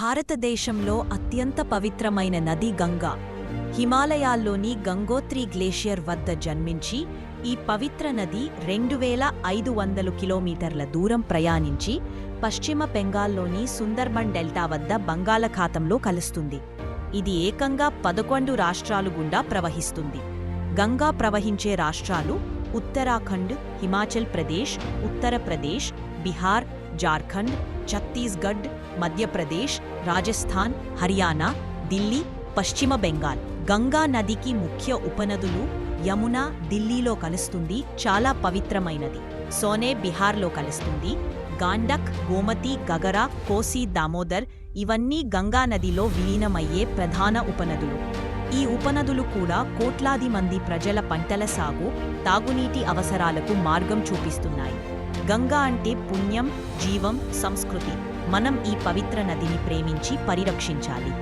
భారతదేశంలో అత్యంత పవిత్రమైన నది గంగా. హిమాలయాల్లోని గంగోత్రి గ్లేషియర్ వద్ద జన్మించి ఈ పవిత్ర నది రెండు వేల ఐదు వందలు కిలోమీటర్ల దూరం ప్రయాణించి పశ్చిమ బెంగాల్లోని సుందర్బన్ డెల్టా వద్ద బంగాళాఖాతంలో కలుస్తుంది. ఇది ఏకంగా పదకొండు రాష్ట్రాలు గుండా ప్రవహిస్తుంది. గంగా ప్రవహించే రాష్ట్రాలు ఉత్తరాఖండ్ హిమాచల్ ప్రదేశ్ ఉత్తరప్రదేశ్ బీహార్ జార్ఖండ్ ఛత్తీస్గఢ్ మధ్యప్రదేశ్ రాజస్థాన్ హర్యానా ఢిల్లీ పశ్చిమ బెంగాల్. గంగా నదికి ముఖ్య ఉపనదులు యమున ఢిల్లీలో కలుస్తుంది చాలా పవిత్రమైనది. సోనే బీహార్లో కలుస్తుంది. గాండక్ గోమతి గగరా కోసి దామోదర్ ఇవన్నీ గంగా నదిలో విలీనమయ్యే ప్రధాన ఉపనదులు. ఈ ఉపనదులు కూడా కోట్లాది మంది ప్రజల పంటల సాగు తాగునీటి అవసరాలకు మార్గం చూపిస్తున్నాయి. గంగా అంటే పుణ్యం జీవం సంస్కృతి. మనం ఈ పవిత్ర నదిని ప్రేమించి పరిరక్షించాలి.